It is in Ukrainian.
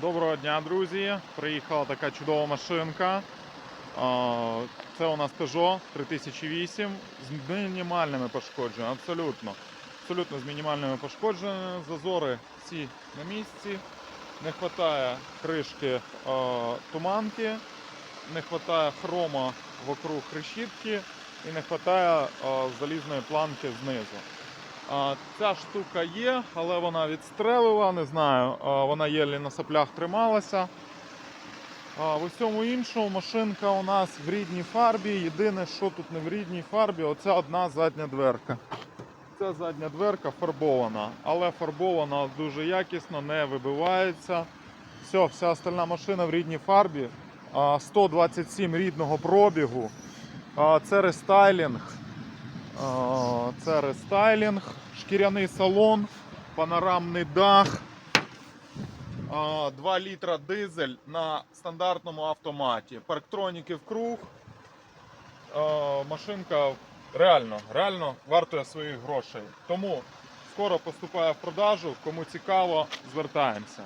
Доброго дня, друзі! Приїхала така чудова машинка. Це у нас Peugeot 3008 з мінімальними пошкодженнями. Абсолютно. Абсолютно з мінімальними пошкодженнями. Зазори всі на місці. Не вистачає кришки туманки, не вистачає хрома вокруг решітки і не вистачає залізної планки знизу. Ця штука є, але вона відстрелила, не знаю, вона єлі на соплях трималася. В усьому іншому машинка у нас в рідній фарбі. Єдине, що тут не в рідній фарбі, оця одна задня дверка. Ця задня дверка фарбована, але фарбована дуже якісно, не вибивається. Все, вся остальна машина в рідній фарбі. 127 рідного пробігу. Це рестайлінг. Це рестайлінг, шкіряний салон, панорамний дах. 2 літра дизель на стандартному автоматі. Парктроніки в круг. Машинка реально, реально вартує своїх грошей. Тому скоро поступає в продажу. Кому цікаво, звертаємося.